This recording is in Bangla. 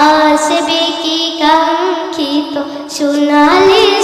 আসবে কি কাঙ্ক্ষিত সোনালি